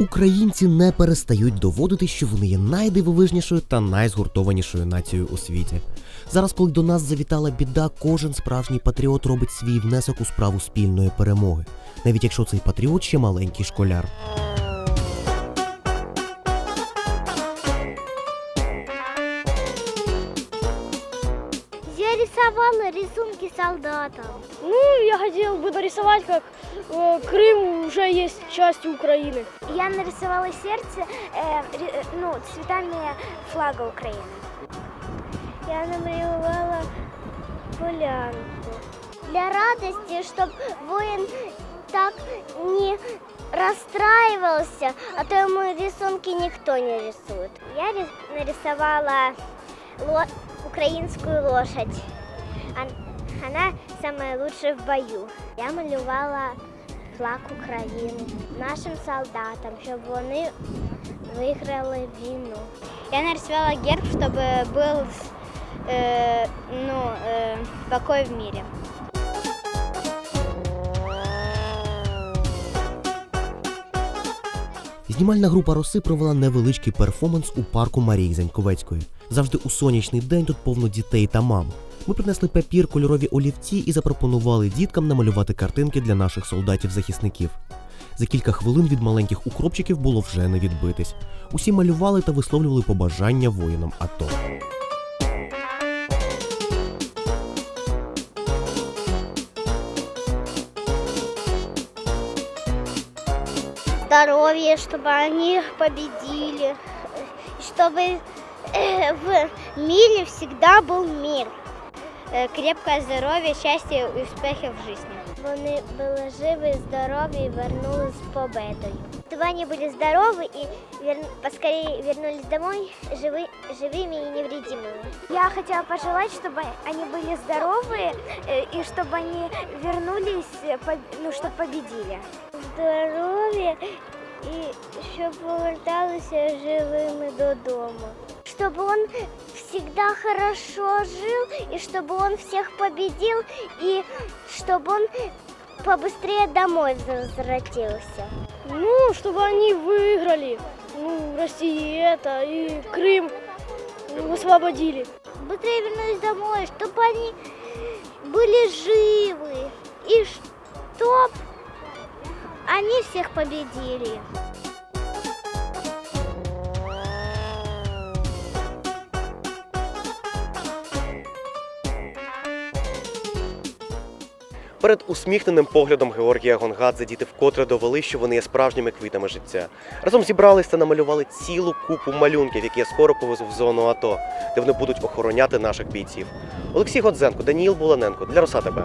Українці не перестають доводити, що вони є найдивовижнішою та найзгуртованішою нацією у світі. Зараз, коли до нас завітала біда, кожен справжній патріот робить свій внесок у справу спільної перемоги, навіть якщо цей патріот ще маленький школяр. Я рисовала рисунки солдатам. Ну, я хотел бы нарисовать, как э, Крым уже есть частью Украины. Я нарисовала сердце э, э, ну, цветами флага Украины. Я намалевала полянку. Для радости, чтобы воин так не расстраивался, а то ему рисунки никто не рисует. Я рис- нарисовала украинскую лошадь. Она самая лучшая в бою. Я малювала флаг України нашим солдатам, щоб вони виграли війну. Я нарисувала герб, щоб був е, ну, е, покой в мірі. Знімальна група Роси провела невеличкий перформанс у парку Марії Заньковецької. Завжди у сонячний день тут повно дітей та мам. Ми принесли папір, кольорові олівці і запропонували діткам намалювати картинки для наших солдатів-захисників. За кілька хвилин від маленьких укропчиків було вже не відбитись. Усі малювали та висловлювали побажання воїнам АТО. Здоровье, чтобы они победили, чтобы э, в мире всегда был мир. Крепкое здоров'я, щастя і успіхів в житті. Вони були живі, здорові і вернулись з победою. Щоб вони були здорові і вер... поскорее вернулись домой живы... живыми и невредимыми. Я хотела пожелать, чтобы они были здоровые э, и чтобы они вернулись, э, поб- ну, чтобы победили. Здоров'я і щоб поверталися живими додому. Чтобы он всегда хорошо жил, и чтобы он всех победил, и чтобы он побыстрее домой возвратился. Ну, чтобы они выиграли. Ну, Россия это, и Крым ну, освободили. Быстрее вернулись домой, чтобы они были живы, и чтоб они всех победили. Перед усміхненим поглядом Георгія Гонгадзе діти вкотре довели, що вони є справжніми квітами життя. Разом зібрались та намалювали цілу купу малюнків, які я скоро повезу в зону АТО, де вони будуть охороняти наших бійців. Олексій Годзенко, Даніїл Буланенко для Роса ТБ.